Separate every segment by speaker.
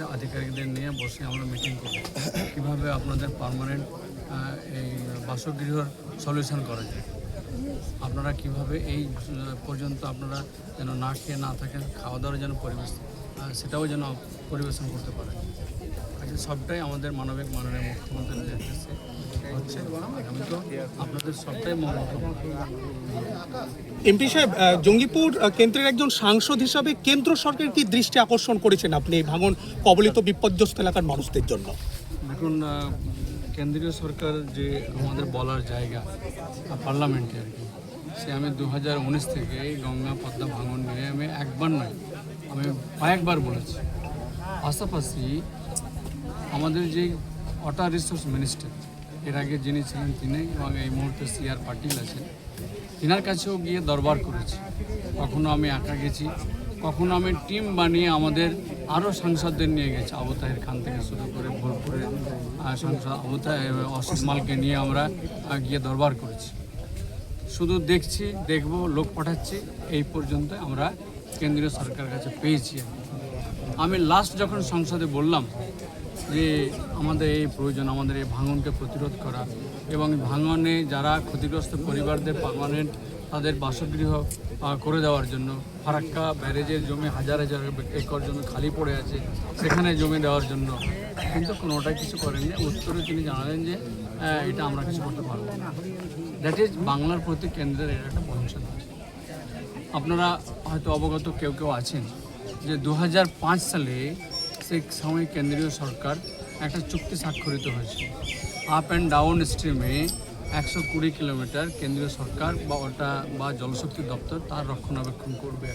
Speaker 1: কাছে আধিকারিকদের নিয়ে বসে আমরা মিটিং করব। কীভাবে আপনাদের পারমানেন্ট এই বাসগৃহর সলিউশন করা যায়? আপনারা কীভাবে এই পর্যন্ত আপনারা যেন না খেয়ে না থাকেন খাওয়া দাওয়ার যেন পরিবেশ সেটাও যেন পরিবেশন করতে পারেন। আচ্ছা সবটাই আমাদের মানবিক মাননীয় মুখ্যমন্ত্রী নির্দেশে হচ্ছে আপনাদের।
Speaker 2: এমপি সাহেব জঙ্গিপুর কেন্দ্রের একজন সাংসদ হিসাবে কেন্দ্র সরকার কি দৃষ্টি আকর্ষণ করেছেন আপনি ভাঙন কবলিত বিপর্যস্ত এলাকার মানুষদের জন্য
Speaker 1: দেখুন কেন্দ্রীয় সরকার যে আমাদের বলার জায়গা পার্লামেন্টে আর কি, সে আমি দু হাজার উনিশ থেকে এই গঙ্গা পদ্মা ভাঙন নিয়ে আমি একবার নয়, আমি কয়েকবার বলেছি পাশাপাশি আমাদের যে ওয়াটার রিসোর্স মিনিস্টার এর আগে যিনি ছিলেন তিনি এবং এই মুহূর্তে সিআর পাটিল আছেন। তিনার কাছেও গিয়ে দরবার করেছি। কখনো আমি একা গেছি কখনো আমি টিম বানিয়ে আমাদের আরও সাংসদদের নিয়ে গেছি। আবু তাহের খান থেকে শুরু করে ভোলপুরের আহ, সাংসদ আবু তাহের অসিত মালকে নিয়ে আমরা গিয়ে দরবার করেছি। শুধু দেখছি দেখব লোক পাঠাচ্ছি এই পর্যন্ত আমরা কেন্দ্রীয় সরকারের কাছে পেয়েছি। আমি লাস্ট যখন সংসদে বললাম যে আমাদের এই প্রয়োজন, আমাদের এই ভাঙনকে প্রতিরোধ করা এবং ভাঙনে যারা ক্ষতিগ্রস্ত পরিবারদের পার্মানেন্ট তাদের বাসগৃহ করে দেওয়ার জন্য ফারাক্কা ব্যারেজের জমি হাজার হাজার একর জমি খালি পড়ে আছে, সেখানে জমি দেওয়ার জন্য। কিন্তু কোনোটাই কিছু করেননি। উত্তরে তিনি জানালেন যে এটা আমরা কিছু করতে পারব না। দ্যাট ইজ বাংলার প্রতি কেন্দ্রের এর একটা বঞ্চনা। আপনারা হয়তো অবগত কেউ কেউ আছেন যে দু হাজার পাঁচ সালে সেই সময় কেন্দ্রীয় সরকার একটা চুক্তি স্বাক্ষরিত হয়েছে। আপ অ্যান্ড ডাউন স্ট্রিমে একশো কুড়ি কিলোমিটার কেন্দ্রীয় সরকার বা ওটা বা জলশক্তি দপ্তর তার রক্ষণাবেক্ষণ করবে।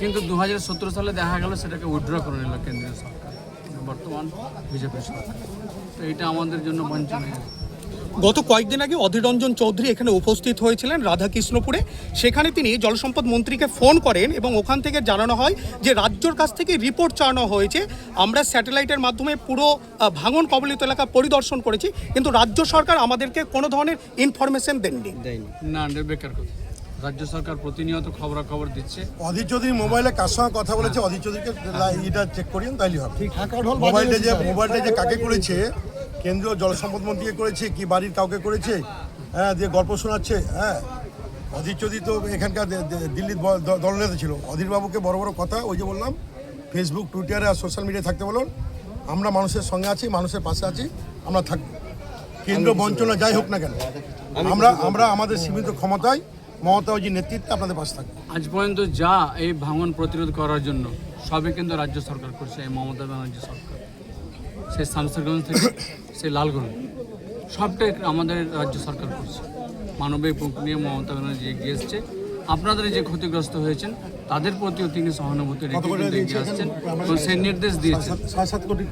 Speaker 1: কিন্তু দু হাজার সতেরো সালে দেখা গেল সেটাকে উইথড্র করে নিল কেন্দ্রীয় সরকার, বর্তমান বিজেপি সরকার। তো এটা আমাদের জন্য বঞ্চনীয়।
Speaker 2: গত কয়েকদিন আগে অধীর রঞ্জন চৌধুরী এখানে উপস্থিত হয়েছিলেন রাধাকৃষ্ণপুরে। সেখানে তিনি জলসম্পদ মন্ত্রীকে ফোন করেন এবং ওখান থেকে জানানো হয় যে রাজ্যর কাছ থেকে রিপোর্ট চাওয়ানো হয়েছে। আমরা স্যাটেলাইটের মাধ্যমে পুরো ভাঙন কবলিত এলাকা পরিদর্শন করেছি কিন্তু রাজ্য সরকার আমাদেরকে কোনো ধরনের ইনফরমেশন দেননি।
Speaker 1: না বেকার কথা। রাজ্য সরকার প্রতিনিয়ত খবরাখবর দিচ্ছে।
Speaker 3: অধীর চৌধুরী মোবাইলে কার সঙ্গে কথা বলেছে? অধীর চৌধুরীকে এটা চেক করিয়েন তাইলে হবে। মোবাইলটা যে মোবাইলটা যে কাকে করেছে কেন্দ্রীয় জল সম্পদ মন্ত্রীকে করেছে কি বাড়ির কাউকে করেছে? হ্যাঁ দিয়ে গল্প শোনাচ্ছে হ্যাঁ। অধীর চৌধুরী তো এখানকার দিল্লির দলনেতা ছিল। অধীর বাবুকে বড় বড় কথা ওই যে বললাম ফেসবুক টুইটারে আর সোশ্যাল মিডিয়ায় থাকতে বলুন। আমরা মানুষের সঙ্গে আছি মানুষের পাশে আছি আমরা থাকব। কেন্দ্র বঞ্চনা যাই হোক না কেন আমরা আমরা আমাদের সীমিত ক্ষমতায় মমতা যে নেতৃত্বে আপনাদের পাশে থাকব।
Speaker 1: আজ পর্যন্ত যা এই ভাঙন প্রতিরোধ করার জন্য সবে কিন্তু রাজ্য সরকার করছে এই মমতা ব্যানার্জি সরকার। সেই শামসেরগঞ্জ থেকে সেই লালগঞ্জ সবটাই আমাদের রাজ্য সরকার করছে। মানবিক বুক নিয়ে মমতা ব্যানার্জি এগিয়ে এসছে। আপনাদের যে ক্ষতিগ্রস্ত হয়েছেন তাদের প্রতিও তিনি সহানুভূতি রেখে
Speaker 3: করে
Speaker 1: এগিয়ে আসছেন এবং সেই নির্দেশ দিয়েছেন।
Speaker 3: কোটি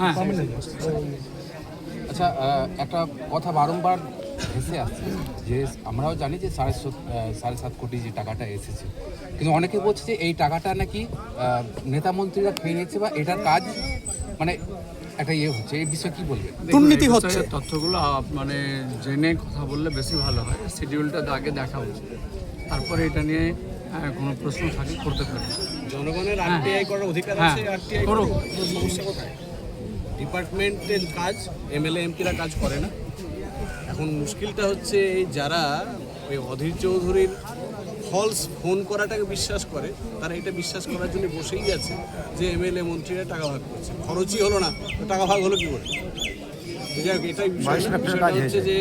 Speaker 1: হ্যাঁ
Speaker 4: আচ্ছা একটা কথা বারংবার ভেসে আসছে যে আমরাও জানি যে সাড়ে সাড়ে সাত কোটি যে টাকাটা এসেছে। কিন্তু অনেকে বলছে যে এই টাকাটা নাকি নেতা মন্ত্রীরা খেয়ে নিয়েছে বা এটার কাজ মানে একটা ইয়ে হচ্ছে এই বিষয়ে কি বলবেন?
Speaker 2: দুর্নীতি হচ্ছে।
Speaker 1: তথ্যগুলো মানে জেনে কথা বললে বেশি ভালো হয়। শিডিউলটা আগে দেখা উচিত। তারপরে এটা নিয়ে কোনো প্রশ্ন থাকে করতে পারি
Speaker 5: জনগণের আরটিআই করার অধিকার
Speaker 1: হ্যাঁ,
Speaker 5: আছে আরটিআই
Speaker 1: করুক।
Speaker 5: সমস্যা কোথায়? ডিপার্টমেন্টের কাজ এমএলএ এমপিরা কাজ করে না। এখন মুশকিলটা হচ্ছে এই যারা ওই অধীর চৌধুরীর ফলস ফোন করাটাকে বিশ্বাস করে তারা এটা বিশ্বাস করার জন্য বসেই আছে যে এমএলএ মন্ত্রীরা টাকা ভাগ করছে। খরচই হলো না তো টাকা ভাগ হলো কি করে? তো যাই হোক, এটাই বিষয়টা হচ্ছে যে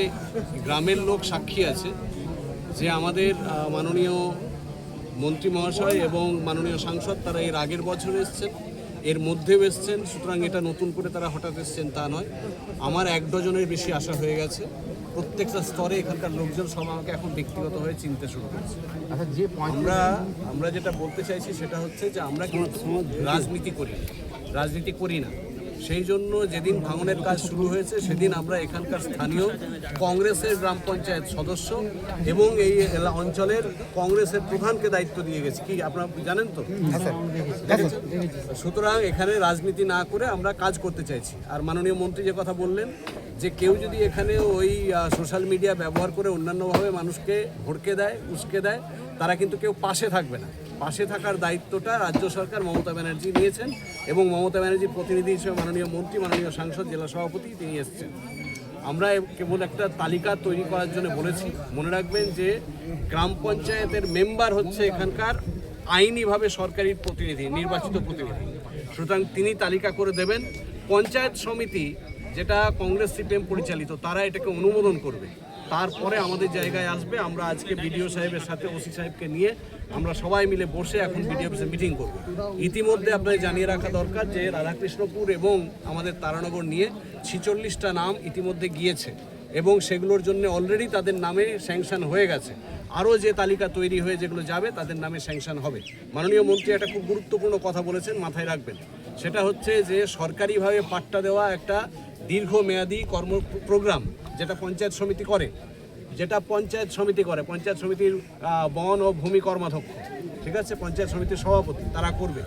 Speaker 5: গ্রামের লোক সাক্ষী আছে যে আমাদের মাননীয় মন্ত্রী মহাশয় এবং মাননীয় সাংসদ তারা এর আগের বছর এসছেন। এর মধ্যেও এসছেন সুতরাং এটা নতুন করে তারা হঠাৎ এসছেন তা নয়। আমার এক ডজনের বেশি আশা হয়ে গেছে। প্রত্যেকটা স্তরে এখানকার লোকজন সব আমাকে এখন ব্যক্তিগতভাবে চিনতে শুরু করেছে।
Speaker 4: আচ্ছা যে
Speaker 5: আমরা আমরা যেটা বলতে চাইছি সেটা হচ্ছে যে আমরা কিন্তু রাজনীতি করি রাজনীতি করি না। সেই জন্য যেদিন ভাঙনের কাজ শুরু হয়েছে সেদিন আমরা এখানকার স্থানীয় কংগ্রেসের গ্রাম পঞ্চায়েত সদস্য এবং এই অঞ্চলের কংগ্রেসের প্রধানকে দায়িত্ব দিয়ে গেছি। কি আপনারা জানেন তো? সুতরাং এখানে রাজনীতি না করে আমরা কাজ করতে চাইছি। আর মাননীয় মন্ত্রী যে কথা বললেন যে কেউ যদি এখানে ওই সোশ্যাল মিডিয়া ব্যবহার করে অন্যান্যভাবে মানুষকে ভড়কে দেয় উস্কে দেয় তারা কিন্তু কেউ পাশে থাকবে না। পাশে থাকার দায়িত্বটা রাজ্য সরকার মমতা ব্যানার্জি নিয়েছেন এবং মমতা ব্যানার্জির প্রতিনিধি হিসেবে মাননীয় মন্ত্রী, মাননীয় সাংসদ, জেলা সভাপতি তিনি এসেছেন। আমরা কেবল একটা তালিকা তৈরি করার জন্য বলেছি। মনে রাখবেন যে গ্রাম পঞ্চায়েতের মেম্বার হচ্ছে এখানকার আইনিভাবে সরকারি প্রতিনিধি, নির্বাচিত প্রতিনিধি। সুতরাং তিনি তালিকা করে দেবেন। পঞ্চায়েত সমিতি, যেটা কংগ্রেস সিপিএম পরিচালিত, তারা এটাকে অনুমোদন করবে। তারপরে আমাদের জায়গায় আসবে। আমরা আজকে বিডিও সাহেবের সাথে, ওসি সাহেবকে নিয়ে আমরা সবাই মিলে বসে এখন বিডিও অফিসে মিটিং করব। ইতিমধ্যে আপনাদের জানিয়ে রাখা দরকার যে রাধাকৃষ্ণপুর এবং আমাদের তারানগর নিয়ে ছিচল্লিশটা নাম ইতিমধ্যে গিয়েছে এবং সেগুলোর জন্য অলরেডি তাদের নামে স্যাংশন হয়ে গেছে। আরও যে তালিকা তৈরি হয়ে যেগুলো যাবে, তাদের নামে স্যাংশন হবে। মাননীয় মন্ত্রী একটা খুব গুরুত্বপূর্ণ কথা বলেছেন, মাথায় রাখবেন। সেটা হচ্ছে যে সরকারিভাবে পাট্টা দেওয়া একটা দীর্ঘমেয়াদী কর্ম প্রোগ্রাম। যেটা পঞ্চায়েত সমিতি করে যেটা পঞ্চায়েত সমিতি করে পঞ্চায়েত সমিতির বন ও ভূমি কর্মাধ্যক্ষ ঠিক আছে? পঞ্চায়েত সমিতির সভাপতি তারা করবে।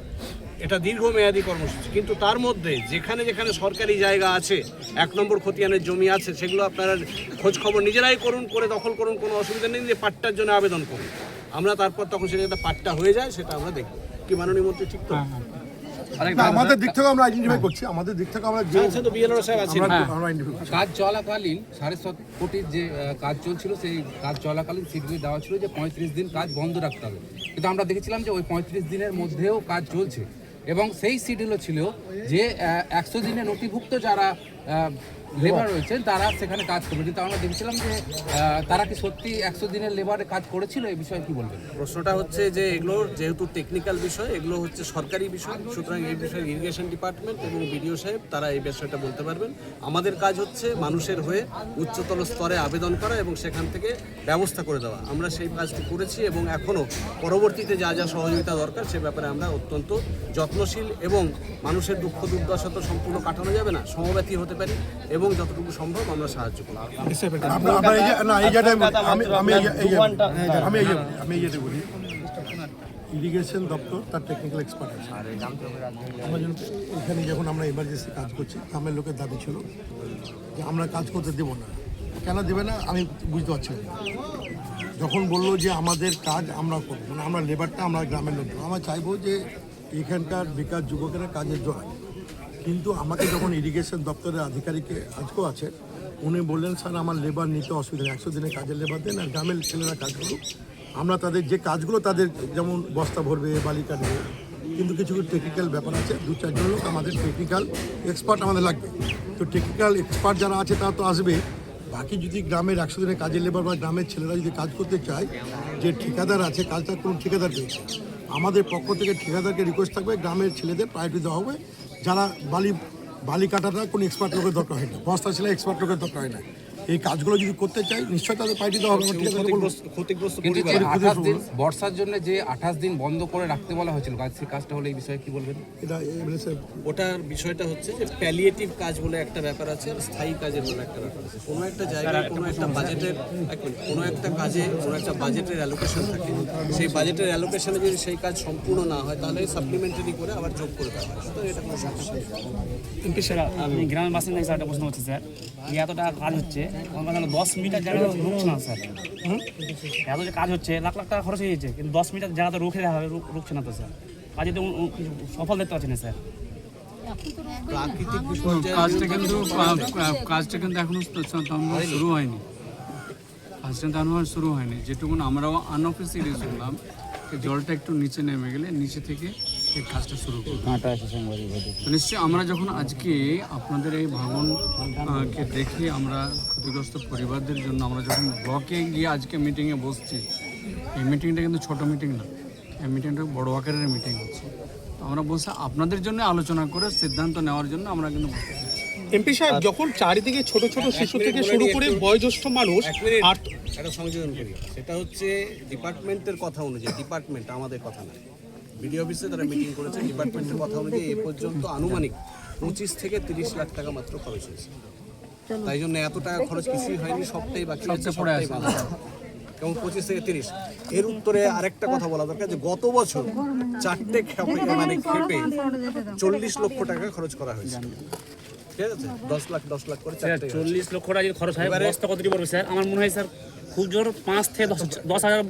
Speaker 5: এটা দীর্ঘমেয়াদী কর্মসূচি। কিন্তু তার মধ্যে যেখানে যেখানে সরকারি জায়গা আছে এক নম্বর খতিয়ানের জমি আছে সেগুলো আপনারা খোঁজ খবর নিজেরাই করুন করে দখল করুন কোনো অসুবিধা নেই যে পাট্টার জন্য আবেদন করুন। আমরা তারপর তখন সেটা পাট্টা হয়ে যায় সেটা আমরা দেখব। কি মাননীয় মন্ত্রী ঠিক তো?
Speaker 3: না, আমাদের দিক থেকে আমরা আইডেন্টিফাই করছি আমাদের দিক থেকে আমরা যে
Speaker 5: আচ্ছা তো বিএলআর সাহেব আছেন।
Speaker 3: আমরা আমরা
Speaker 4: কাজ চলাকালীন সাড়ে সাত কোটির যে কাজ চলছিল সেই কাজ চলাকালীন শিডিউল দেওয়া ছিল যে পঁয়ত্রিশ দিন কাজ বন্ধ রাখতে হবে। কিন্তু আমরা দেখেছিলাম যে ওই পঁয়ত্রিশ দিনের মধ্যেও কাজ চলছে। এবং সেই শিডিউলও ছিল যে একশো দিনে নথিভুক্ত যারা লেবার রয়েছেন, তারা সেখানে কাজ করবে কিন্তু আমরা দেখছিলাম যে তারা কি সত্যি একশো দিনের লেবারে কাজ করেছিল? এই বিষয়ে কি বলবেন?
Speaker 5: প্রশ্নটা হচ্ছে যে, এগুলো যেহেতু টেকনিক্যাল বিষয়, এগুলো হচ্ছে সরকারি বিষয়, সুতরাং এই বিষয়ে ইরিগেশন ডিপার্টমেন্ট এবং বিডিও সাহেব, তারা এই বিষয়টা বলতে পারবেন। আমাদের কাজ হচ্ছে মানুষের হয়ে উচ্চতর স্তরে আবেদন করা এবং সেখান থেকে ব্যবস্থা করে দেওয়া। আমরা সেই কাজটি করেছি এবং এখনও পরবর্তীতে যা যা সহযোগিতা দরকার, সে ব্যাপারে আমরা অত্যন্ত যত্নশীল এবং মানুষের দুঃখ দুর্দশা তো সম্পূর্ণ কাটানো যাবে না, সমব্যথী হতে পারি এবং যতটুকু সম্ভব আমরা সাহায্য করব।
Speaker 3: আমি এই যে- এই যে- আমি এই আমি এই বলি ইরিগেশন দপ্তর তার টেকনিক্যাল এক্সপার্ট আছে। আমরা যখন এখানে যখন আমরা এমার্জেন্সি কাজ করছি গ্রামের লোকের দাবি ছিল যে আমরা কাজ করতে দেবো না। কেন দেবে না আমি বুঝতে পারছি না। যখন বলল যে আমাদের কাজ আমরা করব মানে আমরা লেবারটা আমরা গ্রামের লোক। আমরা চাইব যে এখানকার বেকার যুবকেরা কাজের জড়ায় কিন্তু আমাকে যখন ইরিগেশন দপ্তরের আধিকারিকে আজকেও আছে উনি বললেন, স্যার, আমার লেবার নিতে অসুবিধা নেই। একশো দিনে কাজের লেবার দেন আর গ্রামের ছেলেরা কাজ করুক। আমরা তাদের যে কাজগুলো তাদের, যেমন বস্তা ভরবে, বালি কাটবে, কিন্তু কিছু কিছু টেকনিক্যাল ব্যাপার আছে। দু, চারজন লোক আমাদের টেকনিক্যাল এক্সপার্ট আমাদের লাগবে। তো টেকনিক্যাল এক্সপার্ট যারা আছে, তারা তো আসবে। বাকি যদি গ্রামের একশো দিনের কাজের লেবার বা গ্রামের ছেলেরা যদি কাজ করতে চায়, যে ঠিকাদার আছে, কাজটা কোনো ঠিকাদার পেয়েছে? আমাদের পক্ষ থেকে ঠিকাদারকে রিকোয়েস্ট থাকবে, গ্রামের ছেলেদের প্রায়োরিটি দেওয়া হবে। যারা বালি বালি কাটাটা কোনো এক্সপার্ট লোকের দরকার হয় না। বস্তা ছেলে এক্সপার্ট লোকের দরকার হয় না। এই কাজগুলো যদি করতে চাই নিশ্চয়ই তাদের প্রায়োরিটি দেওয়া হবে
Speaker 5: ক্ষতিগ্রস্ত ক্ষতিগ্রস্ত
Speaker 4: কিন্তু যে আঠাশ দিন বর্ষার জন্য যে আঠাশ দিন বন্ধ করে রাখতে বলা হয়েছিল কাজ সেই কাজটা হলে এই বিষয়ে কি বলবেন?
Speaker 3: এটা সাহেব
Speaker 5: ওটার বিষয়টা হচ্ছে যে প্যালিয়েটিভ কাজ বলে একটা ব্যাপার আছে আর স্থায়ী কাজের বলে একটা ব্যাপার আছে। কোনো একটা জায়গায় কোনো একটা বাজেটের এক মিনিট, কোনো একটা কাজে কোনো একটা বাজেটের অ্যালোকেশন থাকে। সেই বাজেটের অ্যালোকেশনে যদি সেই কাজ সম্পূর্ণ না হয় তাহলে সাপ্লিমেন্টারি করে আবার যোগ করে দেওয়া হয়। সুতরাং এটা কোনো সমস্যা নেই।
Speaker 6: স্যার আপনি গ্রামের বাসিন্দা হিসেবে একটা প্রশ্ন হচ্ছে স্যার। যে এত টাকা কাজ হচ্ছে দশ মিটার এত যে কাজ হচ্ছে, লাখ লাখ টাকা খরচ হয়ে যাচ্ছে, কিন্তু দশ মিটার জায়গা তো রুখে দেওয়া হবে রুখছে না তো, স্যার। কাজে তো সফল দেখতে পাচ্ছি না, স্যার।
Speaker 1: কাজটা কিন্তু কাজটা কিন্তু এখনও শুরু হয়নি। কাজটা তেমন শুরু হয়নি। যেটুকুন আমরাও আনঅফিসিয়ালি শুনলাম জলটা একটু নিচে নেমে গেলে, নিচে থেকে এই কাজটা শুরু করবে। তো নিশ্চয়ই আমরা যখন আজকে আপনাদের এই ভাঙন আহ, দেখে আমরা ক্ষতিগ্রস্ত পরিবারদের জন্য আমরা যখন ব্লকে গিয়ে আজকে মিটিংয়ে বসছি এই মিটিংটা কিন্তু ছোট মিটিং না এই মিটিংটা বড় আকারের মিটিং হচ্ছে। তো আমরা বসে আপনাদের জন্য আলোচনা করে সিদ্ধান্ত নেওয়ার জন্য আমরা কিন্তু
Speaker 2: এমপি সাহেব যখন চারিদিকে ছোট ছোট শিশু থেকে শুরু করে বয়োজ্যেষ্ঠ মানুষ আর
Speaker 5: একটা সংযোজন করি। সেটা হচ্ছে ডিপার্টমেন্টের কথা অনুযায়ী ডিপার্টমেন্ট আমাদের কথা না। বিডিও অফিসে তারা মিটিং করেছে। ডিপার্টমেন্টের কথা অনুযায়ী এ পর্যন্ত আনুমানিক পঁচিশ থেকে তিরিশ লাখ টাকা মাত্র খরচ হয়েছে। তাই জন্য এত টাকা খরচ কিছুই হয়নি সবটাই বাকি হচ্ছে সবটাই ভালো এবং পঁচিশ থেকে তিরিশ। এর উত্তরে আরেকটা কথা বলা দরকার যে গত বছর চারটে খেপে মানে খেপে চল্লিশ লক্ষ টাকা খরচ করা হয়েছে। ঠিক আছে? দশ লাখ দশ লাখ করে
Speaker 6: চল্লিশ লক্ষ টাকা যদি খরচ হয়। বস্তা কত কি পড়বে স্যার? আমার মনে হয় স্যার খুব জোর পাঁচ থেকে দশ দশ হাজার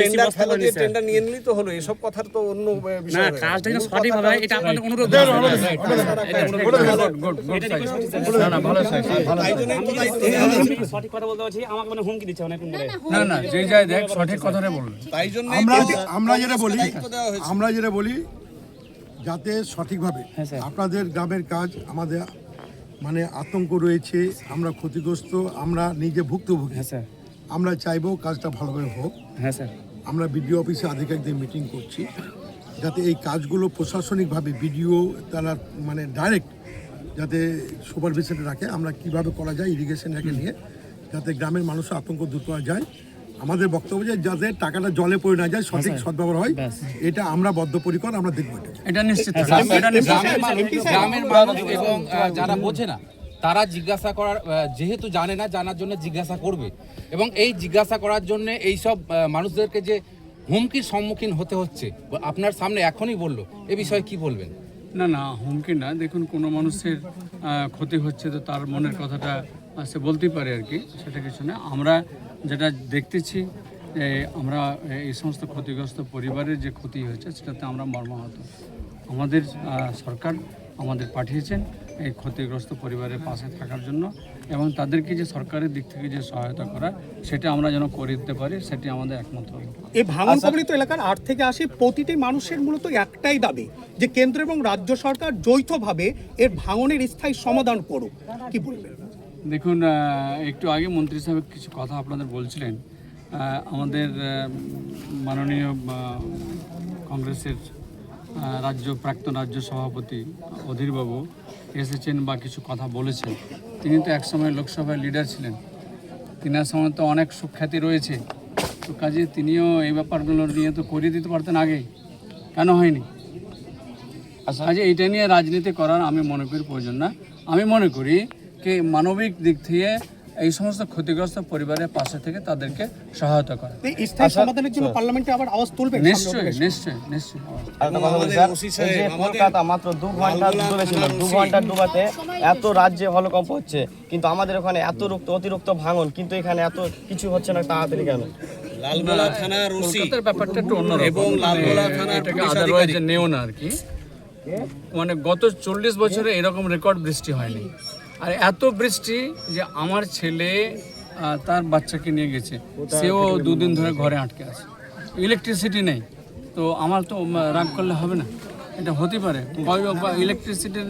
Speaker 5: টেন্ডার
Speaker 6: বস্তা
Speaker 5: দিয়ে টেন্ডার নিয়ে নিলেই তো হলো। এসব কথার তো অন্য
Speaker 6: না। কাজটা যেন সঠিক
Speaker 5: কথাটা
Speaker 6: হবে এটা আপনাদের অনুরোধ এটা সঠিক কথা বলতে পারছি আমাকে মানে হুমকি দিচ্ছে অনেক
Speaker 1: না না যে যাই দেখ সঠিক কথাটাই বলবে।
Speaker 5: তাই জন্য
Speaker 3: আমরা আমরা যেটা বলি আমরা যেটা বলি যাতে সঠিকভাবে
Speaker 6: হ্যাঁ, স্যার।
Speaker 3: আপনাদের গ্রামের কাজ আমাদের মানে আতঙ্ক রয়েছে আমরা ক্ষতিগ্রস্ত আমরা নিজে ভুক্তভোগী।
Speaker 6: হ্যাঁ স্যার।
Speaker 3: আমরা চাইব কাজটা ভালোভাবে হোক।
Speaker 6: হ্যাঁ স্যার।
Speaker 3: আমরা বিডিও অফিসে আধিকারিকদের মিটিং করছি যাতে এই কাজগুলো প্রশাসনিকভাবে বিডিও তারা মানে ডাইরেক্ট যাতে সুপারভিশনে রাখে আমরা কীভাবে করা যায় ইরিগেশন একে নিয়ে যাতে গ্রামের মানুষের আতঙ্ক দূর করা যায়। আমাদের বক্তব্য যে যাতে টাকাটা জলে পড়ে না যায় সঠিক সদ্ব্যবহার হয় এটা আমরা বদ্ধপরিকর আমরা দেখব এটা।
Speaker 1: এটা নিশ্চিত। থাকবে
Speaker 4: গ্রামের মানুষ গ্রামের মানুষ এবং যারা বোঝে না তারা জিজ্ঞাসা করার যেহেতু জানে না জানার জন্য জিজ্ঞাসা করবে। এবং এই জিজ্ঞাসা করার জন্য এই সব মানুষদেরকে যে হুমকির সম্মুখীন হতে হচ্ছে আপনার সামনে এখনই বলল এ বিষয়ে কি বলবেন?
Speaker 1: না না হুমকি না। দেখুন কোনো মানুষের ক্ষতি হচ্ছে তো তার মনের কথাটা সে বলতেই পারে আর কি সেটা কিছু না। আমরা যেটা দেখতেছি আমরা এই সমস্ত ক্ষতিগ্রস্ত পরিবারের যে ক্ষতি হয়েছে, সেটাতে আমরা মর্মাহত। আমাদের সরকার আমাদের পাঠিয়েছেন এই ক্ষতিগ্রস্ত পরিবারের পাশে থাকার জন্য এবং তাদেরকে যে সরকারের দিক থেকে যে সহায়তা করা, সেটা আমরা যেন করে দিতে পারি, সেটি আমাদের একমাত্র।
Speaker 2: এই ভাঙন কবলিত এলাকার আট থেকে আশি প্রতিটি মানুষের মূলত একটাই দাবি যে কেন্দ্র এবং রাজ্য সরকার যৌথভাবে এর ভাঙনের স্থায়ী সমাধান করুক। কি বলবেন?
Speaker 1: দেখুন একটু আগে মন্ত্রী সাহেব কিছু কথা আপনাদের বলছিলেন। আমাদের মাননীয় কংগ্রেসের রাজ্য প্রাক্তন রাজ্য সভাপতি অধীরবাবু এসেছেন বা কিছু কথা বলেছেন। তিনি তো একসময় লোকসভায় লিডার ছিলেন। তিনার সময় তো অনেক সুখ্যাতি রয়েছে। তো কাজে তিনিও এই ব্যাপারগুলো নিয়ে তো করিয়ে দিতে পারতেন আগেই। কেন হয়নি? আচ্ছা। এইটা নিয়ে রাজনীতি করার আমি মনে করি প্রয়োজন না। আমি মনে করি কি মানবিক দিক থেকে এই সমস্ত ক্ষতিগ্রস্ত পরিবারের পাশে থেকে তাদেরকে সহায়তা করা।
Speaker 2: এই স্থায়ী সমাধানের জন্য পার্লামেন্টে আবার আওয়াজ
Speaker 1: নিশ্চয়ই
Speaker 7: এই কলকাতা মাত্র দু ঘণ্টা দু ঘণ্টা ডুবাতে এত রাজ্যে ভূমিকম্প হচ্ছে কিন্তু আমাদের ওখানে এত রুক্ত অতিরিক্ত ভাঙন কিন্তু এখানে এত কিছু হচ্ছে না তাড়াতাড়ি কেন?
Speaker 5: লালগোলা
Speaker 1: ব্যাপারটা একটু অন্যরকম।
Speaker 5: এবং লালগোলা
Speaker 1: মানে এটাকে আদারওয়াইজ নেও না আর কি। মানে গত চল্লিশ বছরে এরকম রেকর্ড বৃষ্টি হয়নি। আর এত বৃষ্টি যে আমার ছেলে তার বাচ্চাকে নিয়ে গেছে। সেও দুদিন ধরে ঘরে আটকে আছে। ইলেকট্রিসিটি নেই। তো আমার তো রাগ করলে হবে না। এটা হতে পারে। ইলেকট্রিসিটি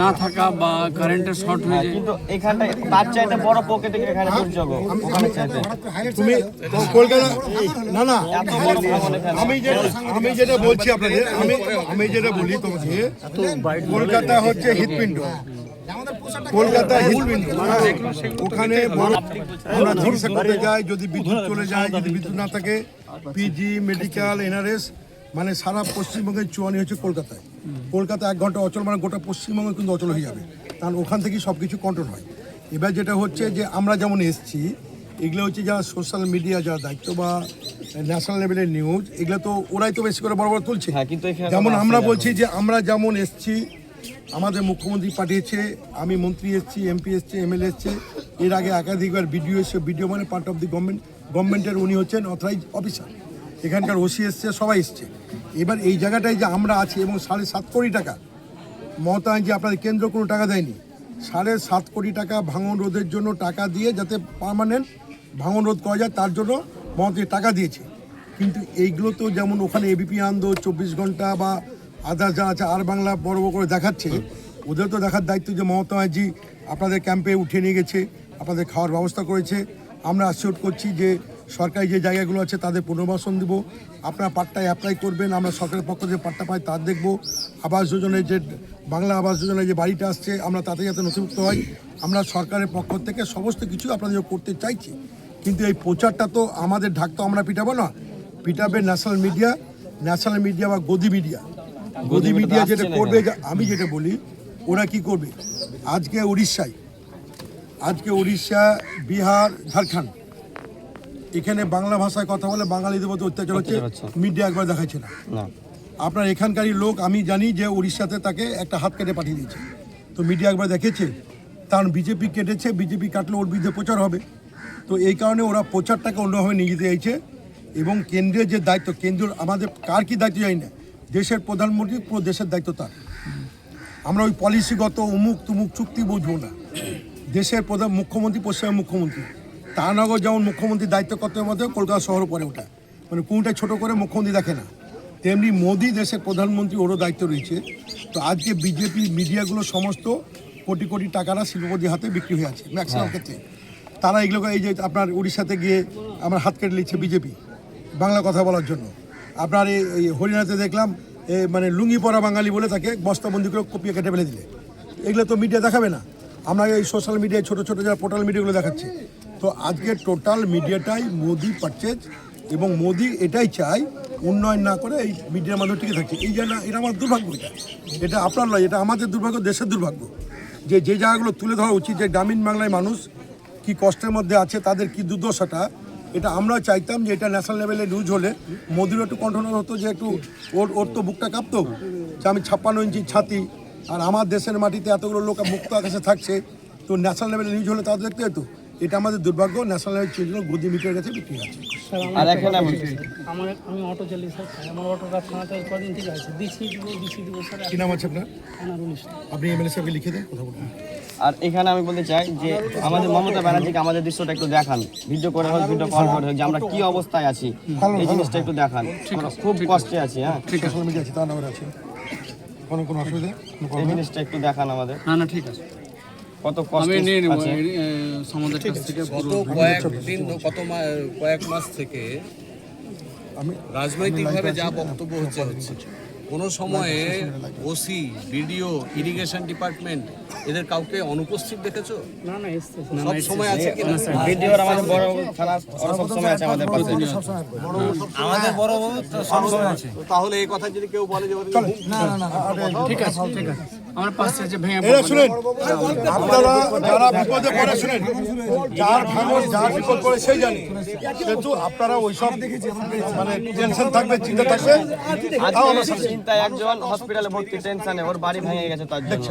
Speaker 1: না থাকা বা কারেন্টের শর্ট হয়ে যায়।
Speaker 7: কিন্তু এখানটা তার চাইতে বড় পকেটে এখানে দুর্যোগ ওখানে চাইতে।
Speaker 3: তুমি কলকাতা না না আমি যেটা আমি যেটা বলছি আপনাদের আমি আমি যেটা বলি তোমাকে কলকাতা হচ্ছে হৃৎপিণ্ড। কলকাতা ওখানে আমরা চিকিৎসা করতে যাই যদি বিদ্যুৎ চলে যায় যদি বিদ্যুৎ না থাকে পিজি মেডিকেল এনআরএস মানে সারা পশ্চিমবঙ্গের চুয়ানি হচ্ছে কলকাতায়। কলকাতা এক ঘণ্টা অচল মানে গোটা পশ্চিমবঙ্গ কিন্তু অচল হয়ে যাবে। কারণ ওখান থেকেই সব কিছু কন্ট্রোল হয়। এবার যেটা হচ্ছে যে আমরা যেমন এসছি এগুলো হচ্ছে যারা সোশ্যাল মিডিয়া যারা দায়িত্ব বা ন্যাশনাল লেভেলের নিউজ এগুলো তো ওরাই তো বেশি করে বড় বড় তুলছে।
Speaker 7: হ্যাঁ,
Speaker 3: যেমন আমরা বলছি যে আমরা যেমন এসছি আমাদের মুখ্যমন্ত্রী পাঠিয়েছে, আমি মন্ত্রী এসছি, এমপি এসছে, এমএলএ এসছে। এর আগে একাধিকবার বিডিও এসছে বিডিও মানে পার্ট অফ দি গভর্নমেন্ট গভর্নমেন্টের উনি হচ্ছেন অথরাইজ অফিসার এখানকার ওসি এসছে, সবাই এসছে। এবার এই জায়গাটায় যে আমরা আছি, এবং সাড়ে সাত কোটি টাকা মমতা যে আপনাদের কেন্দ্র কোনো টাকা দেয়নি। সাড়ে সাত কোটি টাকা ভাঙন রোধের জন্য টাকা দিয়ে যাতে পার্মানেন্ট ভাঙন রোধ করা যায়, তার জন্য মমতা টাকা দিয়েছে। কিন্তু এইগুলো তো যেমন ওখানে এবিপি আনন্দ, চব্বিশ ঘণ্টা বা আদার্স যা আছে আর বাংলা বড় বড় করে দেখাচ্ছে, ওদের তো দেখার দায়িত্ব যে মমতা ব্যানার্জি আপনাদের ক্যাম্পে উঠিয়ে নিয়ে গেছে, আপনাদের খাওয়ার ব্যবস্থা করেছে। আমরা আশ্চর্য করছি যে সরকারি যে জায়গাগুলো আছে তাদের পুনর্বাসন দিব। আপনারা পাট্টায় অ্যাপ্লাই করবেন, আমরা সরকারের পক্ষ থেকে পাট্টা পাই, তার দেখব। আবাস যোজনায় যে বাংলা আবাস যোজনায় যে বাড়িটা আসছে, আমরা তাতে যাতে নথিভুক্ত হয় আমরা সরকারের পক্ষ থেকে সমস্ত কিছু আপনাদের করতে চাইছি। কিন্তু এই প্রচারটা তো আমাদের ঢাক তো আমরা পিটাবো না। পিটাবে ন্যাশনাল মিডিয়া ন্যাশনাল মিডিয়া বা গদি মিডিয়া গদি মিডিয়া যেটা করবে আমি যেটা বলি ওরা কি করবে? আজকে উড়িষ্যায় আজকে উড়িষ্যা বিহার ঝাড়খণ্ড এখানে বাংলা ভাষায় কথা বলে বাঙালিদের মধ্যে অত্যাচার হচ্ছে মিডিয়া একবার দেখাচ্ছে না। আপনার এখানকারই লোক আমি জানি যে উড়িষ্যাতে তাকে একটা হাত কেটে পাঠিয়ে দিয়েছে। তো মিডিয়া একবার দেখেছে কারণ বিজেপি কেটেছে বিজেপি কাটলে ওর বিরুদ্ধে প্রচার হবে। তো এই কারণে ওরা প্রচারটাকে অন্যভাবে নিয়ে যেতে চাইছে এবং কেন্দ্রের যে দায়িত্ব কেন্দ্র আমাদের কার কি দায়িত্ব জানি না। দেশের প্রধানমন্ত্রী পুরো দেশের দায়িত্ব তার। আমরা ওই পলিসিগত উমুক তুমুক চুক্তি বুঝব না। দেশের প্রধান মুখ্যমন্ত্রী পশ্চিমবঙ্গের মুখ্যমন্ত্রী। তারানগর যেমন মুখ্যমন্ত্রী দায়িত্ব কর্তব্যের মধ্যে কলকাতা শহর পরে ওটা। মানে কোনটা ছোট করে মুখ্যমন্ত্রী দেখে না। তেমনি মোদি দেশের প্রধানমন্ত্রী ওরও দায়িত্ব রয়েছে। তো আজকে বিজেপি মিডিয়াগুলো সমস্ত কোটি কোটি টাকারা শিল্পপতির হাতে বিক্রি হয়ে আছে ম্যাক্সিমাম ক্ষেত্রে। তারা এগুলোকে এই যে আপনার উড়িষ্যাতে গিয়ে আমার হাত কেটে নিচ্ছে বিজেপি বাংলা কথা বলার জন্য। আপনার এই হরিয়ানাতে দেখলাম মানে লুঙ্গি পরা বাঙালি বলে তাকে বস্তাবন্দি করে কপিয়ে কেটে ফেলে দিলে। এগুলো তো মিডিয়া দেখাবে না। আমরা এই সোশ্যাল মিডিয়ায় ছোটো ছোটো যারা পোর্টাল মিডিয়াগুলো দেখাচ্ছি। তো আজকে টোটাল মিডিয়াটাই মোদি পারচেজ এবং মোদি এটাই চায় উন্নয়ন না করে এই মিডিয়ার মাধ্যমে টিকে থাকছে এই যে না, এটা আমার দুর্ভাগ্য এটা। এটা আপনার নয়, এটা আমাদের দুর্ভাগ্য, দেশের দুর্ভাগ্য। যে যে জায়গাগুলো তুলে ধরা উচিত, যে গ্রামীণ বাংলায় মানুষ কি কষ্টের মধ্যে আছে, তাদের কি দুর্দশাটা এটা আমরা চাইতাম যে এটা ন্যাশনাল লেভেলে নিউজ হলে। মোদিরও একটু কন্ট্রোল হতো যে একটু ওর ওর তো বুকটা কাঁপতো যে আমি ছাপ্পান্ন ইঞ্চি ছাতি আর আমার দেশের মাটিতে এতগুলো লোক মুক্ত আকাশে থাকছে, তো ন্যাশনাল লেভেলে নিউজ হলে তাদের দেখতে হতো এটা আমাদের দুর্ভাগ্য ন্যাশনাল লেভেল চিহ্ন গদি মিটার কাছে বিক্রি আছে
Speaker 7: আর এখানে আমি
Speaker 8: আমার আমি অটো চালিয়ে স্যার আমার অটোটা থানাতে কদিন থেকে আছে। দিচ্ছি দিব দিচ্ছি দিব স্যার।
Speaker 3: কি নাম আছে আপনার? আপনি এমএলএ সাহেবকে লিখে দেন কথা বলুন।
Speaker 7: আর এখানে আমি বলতে চাই যে আমাদের মমতা ব্যানার্জিকে আমাদের দৃশ্যটা একটু দেখান। ভিডিও করে হোক ভিডিও কল করে হোক যে আমরা কি অবস্থায় আছি এই জিনিসটা একটু দেখান। আমরা খুব কষ্টে আছি হ্যাঁ?
Speaker 3: সোশ্যাল মিডিয়া আছে তার নাম্বার আছে। কোনো কোনো অসুবিধা?
Speaker 7: এই জিনিসটা একটু দেখান আমাদের।
Speaker 1: না না ঠিক আছে।
Speaker 7: কত
Speaker 1: আমি
Speaker 7: কষ্ট
Speaker 1: নিয়ে নেব
Speaker 7: আছে?
Speaker 1: এই, এ, সমাজের কাছ থেকে
Speaker 5: গত কয়েকদিন কত কয়েক মাস থেকে
Speaker 3: আমি
Speaker 5: রাজনৈতিকভাবে যা বক্তব্য হচ্ছে হচ্ছে। কোনো সময়ে ওসি বিডিও ইরিগেশন ডিপার্টমেন্ট এদের কাউকে অনুপস্থিত দেখেছ?
Speaker 8: না না
Speaker 5: সব সময় আছে কি না?
Speaker 7: আমাদের বড় থানা সব সময় আছে আমাদের পাশে।
Speaker 5: তাহলে এই কথা যদি কেউ বলে যে
Speaker 1: ঠিক আছে ঠিক আছে। আমার পাশে আছে ভেঙে
Speaker 3: এরা শুনেন আপনারা যারা বিপদে পড়ে শুনেন যার ভাঙন যার বিপদ করে সেই জানে। কিন্তু আপনারা ওইসব মানে টেনশন থাকবে চিন্তা থাকবে। তাও আমরা
Speaker 7: একজন হসপিটালে ভর্তি টেনশনে ওর বাড়ি ভেঙে গেছে তার জন্য।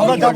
Speaker 3: আমরা যাব